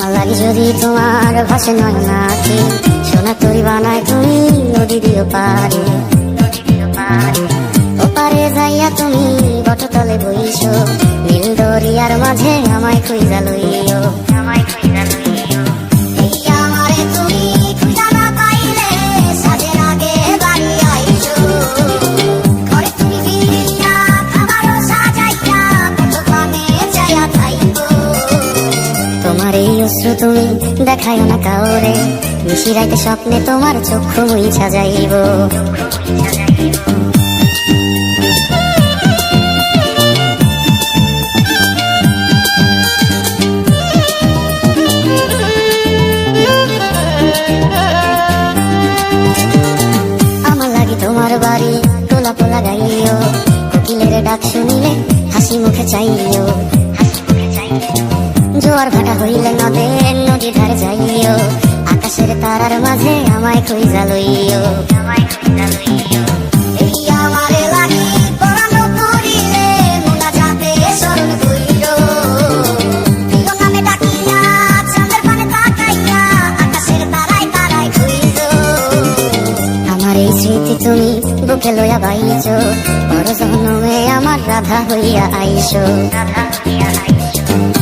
আমার লাগে যদি তোমার ভাসে নয় নাকি সোনা তরি বানায় তুমি নদী দিও পারে ওপারে যাইয়া তুমি বটতলে বইছো নীল দরিয়ার মাঝে আমায় খুঁজা লইও। অশ্রু তুমি দেখায় না কাউরে। মিশিরাইতে স্বপ্নে তোমার চক্ষু মুইছা যাইব আমার লাগি তোমার বাড়ি তোলা পোলা গাইও। কোকিলের ডাক শুনিলে হাসি মুখে চাইও। জোয়ার ভাটা হইলে নদে নদী ধারে যাইও। আকাশের তারার মাঝে আমায় খুঁজা লইও। তুমি বুকে লইয়া বাইছো। বড় জন্মে আমার রাধা হইয়া আইসো। রাধা হইয়া আইসো।